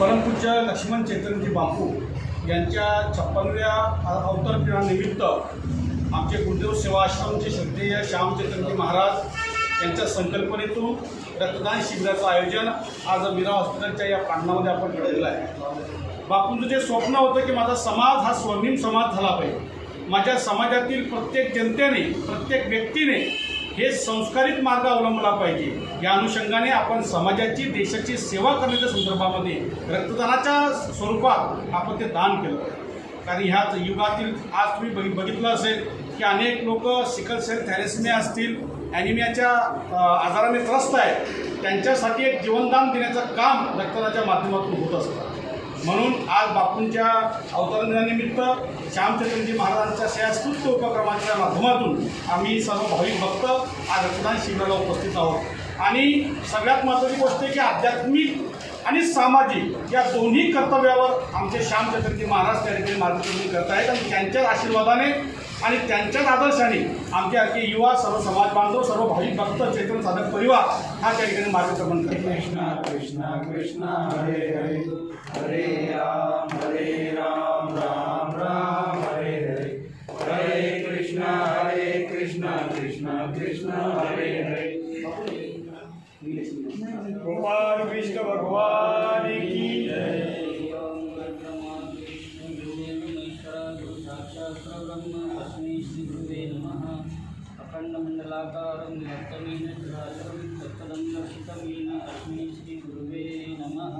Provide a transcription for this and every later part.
परमपूज्य लक्ष्मण चेतनजी बापू यांच्या छप्पनव्या अवतार आमचे गुरुदेव सेवाश्रमचे श्रद्धेय श्याम महाराज यांच्या संकल्पनेतून रक्तदान शिबिराचं आयोजन आज मीरा हॉस्पिटलच्या या प्रांगणामध्ये आपण घडवलेलं आहे. बापूंचं जे स्वप्न होतं की माझा समाज हा स्वर्णिम समाज झाला पाहिजे. माझ्या समाजातील प्रत्येक जनतेने प्रत्येक व्यक्तीने हे संस्कारित मार्ग अवलंबला पाहिजे. या अनुषंगाने आपण समाजाची देशाची सेवा करण्याच्या संदर्भामध्ये रक्तदानाच्या स्वरूपात आपण ते दान केलं. कारण ह्या युगातील आज तुम्ही बघि बघितलं असेल की अनेक लोक सिकल सेल थॅरेसमिया असतील ॲनिमियाच्या आजाराने त्रस्त आहेत. त्यांच्यासाठी एक जीवनदान देण्याचं काम रक्तदानाच्या माध्यमातून होत असतं. म्हणून आज बापूंच्या अवतरणानिमित्त श्यामचंद्रजी महाराजांच्या शास्त्रोक्त उपक्रमाच्या माध्यमातून आम्ही सर्व भाविक भक्त आज रक्तदान शिबिराला उपस्थित आहोत. आणि सगळ्यात महत्त्वाची गोष्ट आहे की आध्यात्मिक आणि सामाजिक या दोन्ही कर्तव्यावर आमचे श्यामचंद्रजी महाराज त्या ठिकाणी मार्गदर्शन करत आहेत आणि त्यांच्याच आशीर्वादाने आणि त्यांच्याच आदर्शाने आमच्यासारखे युवा सर्व समाज बांधव सर्व भाविक भक्त चैतन्य साधक परिवार हा त्या ठिकाणी मार्गक्रमण करतो कृष्णा कृष्णा कृष्णा हरे हरे. हरे राम हरे राम राम. कृष्णा कृष्णा हरे हरे गोपाल कृष्ण भगवान की जय अखण्डमण्डलाकारं नर्तमेन चराचरं दर्शितमेन तस्मै श्रीगुरुवे नमः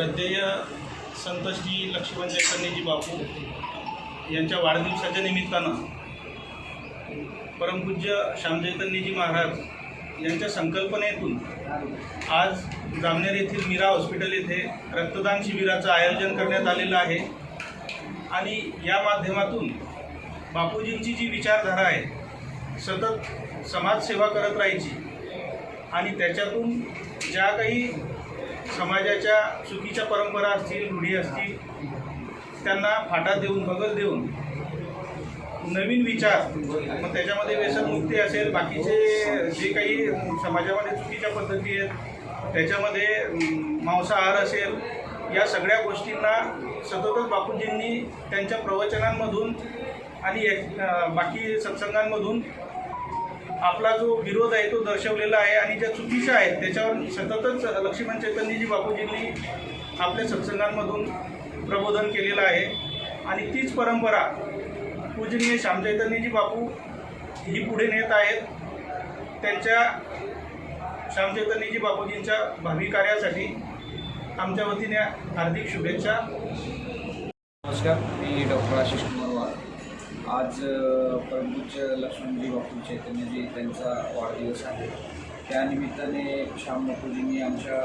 श्रद्धेय संत श्री लक्ष्मण चैतन्यजी बापू यांच्या वाढदिवसाच्या निमित्तानं परमपूज्य श्यामचैतन्यजी महाराज यांच्या संकल्पनेतून आज जामनेर येथील मीरा हॉस्पिटल येथे रक्तदान शिबिराचं आयोजन करण्यात आलेलं आहे. आणि या माध्यमातून बापूजींची जी विचारधारा आहे सतत समाजसेवा करत राहायची आणि त्याच्यातून ज्या काही समाजाच्या चुकीच्या परंपरा असतील रूढी असतील त्यांना फाटा देऊन बगल देऊन नवीन विचार मग त्याच्यामध्ये व्यसनमुक्ती असेल बाकीचे जे काही समाजामध्ये चुकीच्या पद्धती आहेत त्याच्यामध्ये मांसाहार असेल या सगळ्या गोष्टींना सततच बापूजींनी त्यांच्या प्रवचनांमधून आणि बाकी सत्संगांमधून आपला जो विरोध आहे तो दर्शवलेला आहे आणि ज्या चुकीच्या आहेत त्याच्यावर सततच लक्ष्मण चैतन्यजी बापूजींनी आपल्या सत्संगांमधून प्रबोधन केलेलं आहे. आणि तीच परंपरा पूजनीय श्यामचैतन्यजी बापू ही पुढे नेत आहेत. त्यांच्या श्यामचैतन्यजी बापूजींच्या भावी कार्यासाठी आमच्या वतीने हार्दिक शुभेच्छा. नमस्कार मी डॉक्टर आशिष कुमार वाघ. आज परमपूज्य लक्ष्मणजी बापू चैतन्यजी त्यांचा वाढदिवस आहे. त्यानिमित्ताने श्याम बापूजींनी आमच्या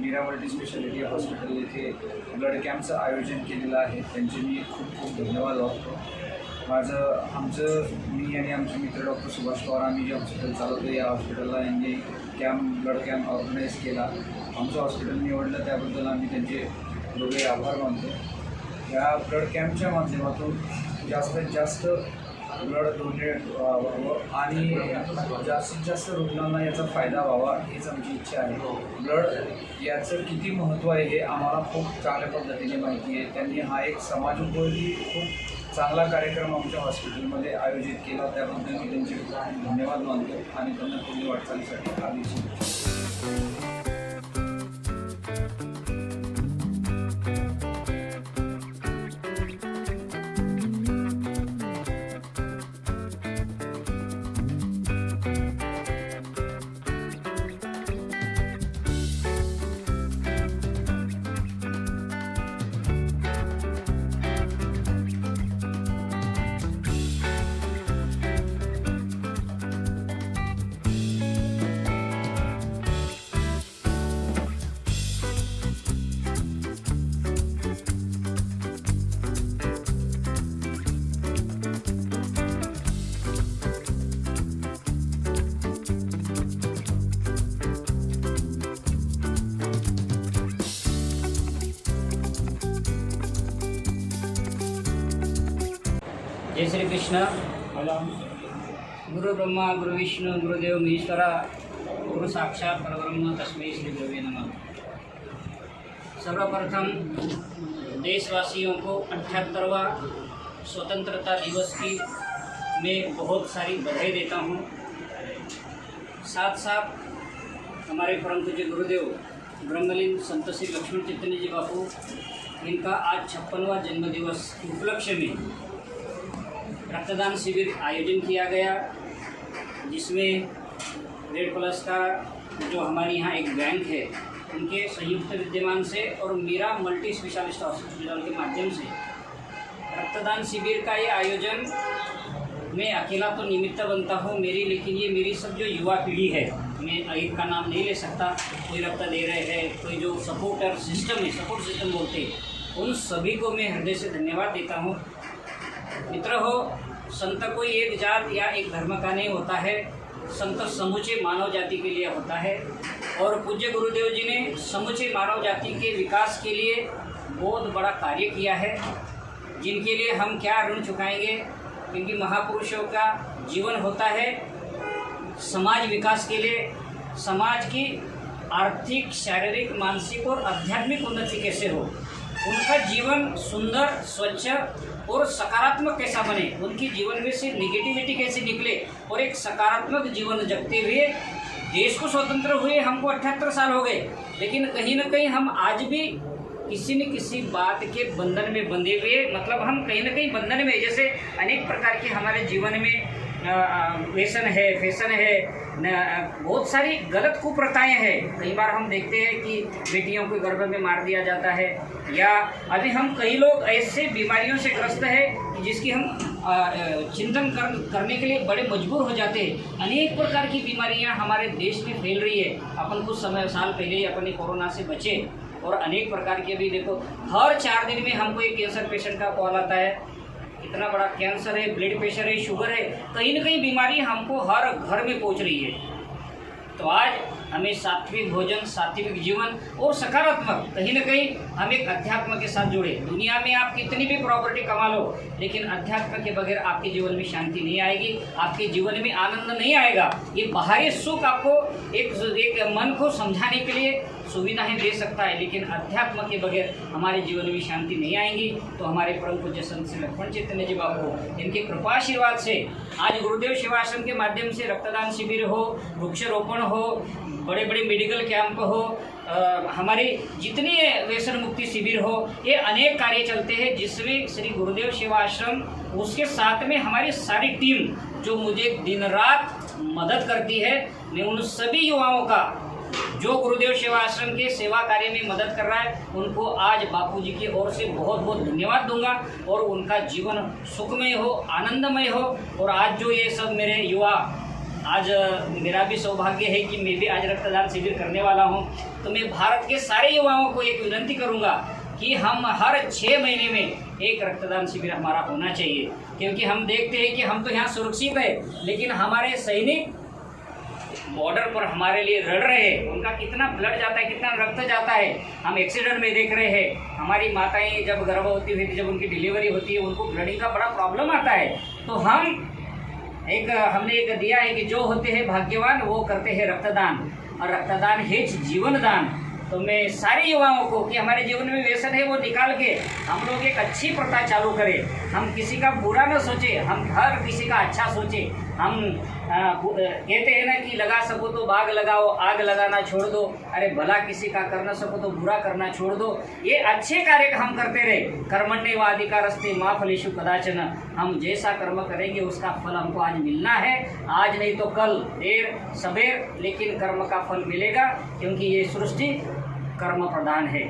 मीरा स्पेशालिटी हॉस्पिटल येथे ब्लड कॅम्पचं आयोजन केलेलं आहे. त्यांचे मी खूप खूप धन्यवाद वाटतो. माझं आमचं मी आणि आमचे मित्र डॉक्टर सुभाष पवार आम्ही जे हॉस्पिटल चालवतो या हॉस्पिटलला यांनी कॅम्प ब्लड कॅम्प ऑर्गनाईज केला. आमचं हॉस्पिटल निवडलं त्याबद्दल आम्ही त्यांचे दोघे आभार मानतो. या ब्लड कॅम्पच्या माध्यमातून जास्तीत जास्त ब्लड डोनेट व्हावं आणि जास्तीत जास्त रुग्णांना याचा फायदा व्हावा हीच आमची इच्छा आहे. ब्लड याचं किती महत्त्व आहे हे आम्हाला खूप चांगल्या पद्धतीने माहिती आहे. त्यांनी हा एक समाजोपयोगी खूप चांगला कार्यक्रम आमच्या हॉस्पिटलमध्ये आयोजित केला. त्याबद्दल मी त्यांचे धन्यवाद मानतो आणि त्यांना पुढील वाटचालीसाठी आदेश जय श्री कृष्ण गुरु ब्रह्मा, गुरु विष्णु गुरुदेव महेश्वरा, गुरु साक्षात परब्रह्म तस्मै श्री गुरुवे नम। सर्वप्रथम देशवासियों को अठहत्तरवा स्वतंत्रता दिवस की मैं बहुत सारी बधाई देता हूँ। साथ साथ हमारे परम पूज्य गुरुदेव ब्रह्मलीन संत श्री लक्ष्मण चैतन्य जी बापू इनका आज छप्पनवा जन्मदिवस उपलक्ष्य में रक्तदान शिविर आयोजन किया गया, जिसमें रेड प्लस का जो हमारे यहाँ एक बैंक है, उनके संयुक्त विद्यमान से और मेरा मल्टी स्पेशलिस्ट हॉस्पिटल के माध्यम से रक्तदान शिविर का ये आयोजन मैं अकेला तो निमित्त बनता हूँ, मेरी लेकिन ये मेरी सब जो युवा पीढ़ी है, मैं एक का नाम नहीं ले सकता, कोई रक्त दे रहे हैं, कोई जो सपोर्टर सिस्टम है सपोर्ट सिस्टम बोलते हैं, उन सभी को मैं हृदय से धन्यवाद देता हूँ। मित्र हो, संत कोई एक जात या एक धर्म का नहीं होता है। संत समूचे मानव जाति के लिए होता है। और पूज्य गुरुदेव जी ने समूचे मानव जाति के विकास के लिए बहुत बड़ा कार्य किया है। जिनके लिए हम क्या ऋण चुकाएँगे? क्योंकि महापुरुषों का जीवन होता है समाज विकास के लिए। समाज की आर्थिक, शारीरिक, मानसिक और आध्यात्मिक उन्नति कैसे हो? उनका जीवन सुंदर, स्वच्छ और सकारात्मक कैसा बने? उनकी जीवन में से निगेटिविटी कैसे निकले? और एक सकारात्मक जीवन जगते हुए देश को स्वतंत्र हुए हमको अठहत्तर साल हो गए। लेकिन कहीं ना कहीं हम आज भी किसी न किसी बात के बंधन में बंधे हुए मतलब हम कहीं ना कहीं बंधन में जैसे अनेक प्रकार के हमारे जीवन में व्यसन है फ़ैशन है बहुत सारी गलत कुप्रथाएँ हैं। कई बार हम देखते हैं कि बेटियों को गर्भ में मार दिया जाता है या अभी हम कई लोग ऐसे बीमारियों से ग्रस्त है जिसकी हम चिंतन कर, करने के लिए बड़े मजबूर हो जाते हैं। अनेक प्रकार की बीमारियाँ हमारे देश में फैल रही है। अपन कुछ समय साल पहले ही अपने कोरोना से बचे और अनेक प्रकार के अभी देखो हर चार दिन में हमको एक कैंसर पेशेंट का कॉल आता है। इतना बड़ा कैंसर है ब्लड प्रेशर है शुगर है, कहीं ना कहीं बीमारी हमको हर घर में पहुँच रही है। तो आज हमें सात्विक भोजन, सात्विक जीवन और सकारात्मक, कहीं ना कहीं हम एक अध्यात्म के साथ जुड़े। दुनिया में आप कितनी भी प्रॉपर्टी कमा लो, लेकिन अध्यात्म के बगैर आपके जीवन में शांति नहीं आएगी, आपके जीवन में आनंद नहीं आएगा। ये बाहरी सुख आपको एक एक मन को समझाने के लिए सुविधाएँ दे सकता है, लेकिन अध्यात्म के बगैर हमारे जीवन में शांति नहीं आएँगी। तो हमारे परम पूज्य संत श्री लक्ष्मण चैतन्य जी बाबू, इनके कृपा आशीर्वाद से आज गुरुदेव शिवाश्रम के माध्यम से रक्तदान शिविर हो, वृक्षारोपण हो बड़े बड़े मेडिकल कैंप हो हमारे जितने व्यसन मुक्ति शिविर हो, ये अनेक कार्य चलते हैं जिसमें श्री गुरुदेव सेवा आश्रम, उसके साथ में हमारी सारी टीम जो मुझे दिन रात मदद करती है, मैं उन सभी युवाओं का, जो गुरुदेव सेवा आश्रम के सेवा कार्य में मदद कर रहा है, उनको आज बापू जी की ओर से बहुत बहुत धन्यवाद दूँगा और उनका जीवन सुखमय हो, आनंदमय हो और आज जो ये सब मेरे युवा आज मेरा भी सौभाग्य है कि मैं भी आज रक्तदान शिविर करने वाला हूँ। तो मैं भारत के सारे युवाओं को एक विनंती करूँगा कि हम हर छः महीने में एक रक्तदान शिविर हमारा होना चाहिए। क्योंकि हम देखते हैं कि हम तो यहाँ सुरक्षित है, लेकिन हमारे सैनिक बॉर्डर पर हमारे लिए लड़ रहे हैं। उनका कितना ब्लड जाता है, कितना रक्त जाता है, हम एक्सीडेंट में देख रहे हैं। हमारी माताएँ जब गर्भवती हुई थी जब उनकी डिलीवरी होती है, उनको ब्लडिंग का बड़ा प्रॉब्लम आता है। तो हम एक, हमने एक दिया है कि जो होते हैं भाग्यवान, वो करते हैं रक्तदान। और रक्तदान हेच जीवन दान तो मैं सारे युवाओं को कि हमारे जीवन में व्यसन है वो निकाल के हम लोग एक अच्छी प्रथा चालू करें। हम किसी का बुरा ना सोचे, हम हर किसी का अच्छा सोचे। हम कहते हैं ना कि लगा सको तो बाग लगाओ, आग लगाना छोड़ दो। अरे भला किसी का कर न सको तो बुरा करना छोड़ दो। ये अच्छे कार्य हम करते रहे। कर्मण्य व अधिकारस्ते माँ फलेशु कदाचन। हम जैसा कर्म करेंगे, उसका फल हमको आज मिलना है। आज नहीं तो कल, देर सबेर लेकिन कर्म का फल मिलेगा, क्योंकि ये सृष्टि कर्म प्रधान है।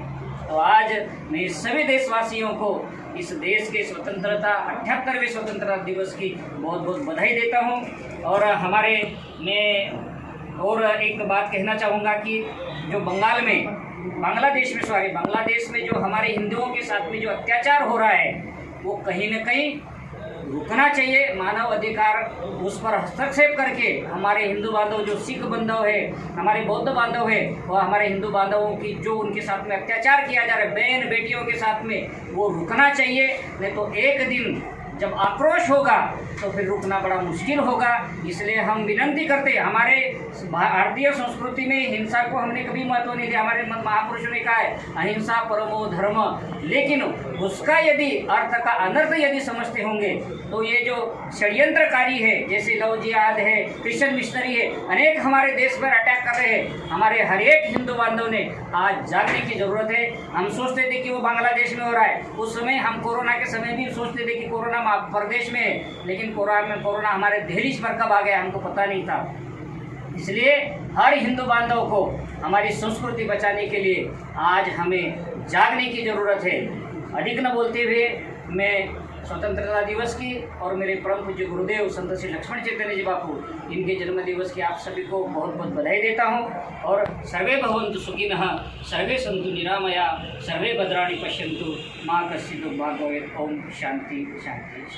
तो आज मैं सभी देशवासियों को इस देश के स्वतंत्रता अठहत्तरवें स्वतंत्रता दिवस की बहुत बहुत बधाई देता हूँ। और हमारे, मैं और एक बात कहना चाहूँगा कि जो बंगाल में, बांग्लादेश में, सॉरी, बांग्लादेश में जो हमारे हिंदुओं के साथ में जो अत्याचार हो रहा है, वो कहीं ना कहीं रुकना चाहिए। मानव अधिकार उस पर हस्तक्षेप करके हमारे हिंदू बांधव जो सिख बांधव है, हमारे बौद्ध बांधव है वह हमारे हिंदू बांधवों की जो उनके साथ में अत्याचार किया जा रहा है बहन बेटियों के साथ में, वो रुकना चाहिए। नहीं तो एक दिन जब आक्रोश होगा तो फिर रुकना बड़ा मुश्किल होगा। इसलिए हम विनंती करते हमारे भारतीय संस्कृति में हिंसा को हमने कभी महत्व नहीं दिया। हमारे महापुरुषों ने कहा है, अहिंसा परमो धर्म। लेकिन उसका यदि अर्थ का अनर्थ यदि समझते होंगे तो ये जो षड्यंत्रकारी है, जैसे लव जिहाद है, क्रिश्चियन मिशनरी है, अनेक हमारे देश पर अटैक कर रहे हैं। हमारे हर एक हिंदू बांधव ने आज जागने की ज़रूरत है। हम सोचते थे कि वो बांग्लादेश में हो रहा है। उस समय हम कोरोना के समय भी सोचते थे कि कोरोना प्रदेश में, लेकिन कोरोना में, कोरोना हमारे दहलीज पर कब आ गया, हमको पता नहीं था। इसलिए हर हिंदू बांधव को हमारी संस्कृति बचाने के लिए आज हमें जागने की ज़रूरत है। अधिक न बोलते हुए मैं स्वतंत्रता दिवस की और मेरे परम पूज्य गुरुदेव संत श्री लक्ष्मण चैतन्य जी बापू, इनके जन्म दिवस की आप सभी को बहुत बहुत बधाई देता हूँ। और सर्वे भवंत सुखिन, सर्वे संतु निरामया, सर्वे भद्राणी पश्यंतु माँ कश्चित् भागवत ओम शांति शांति शांति।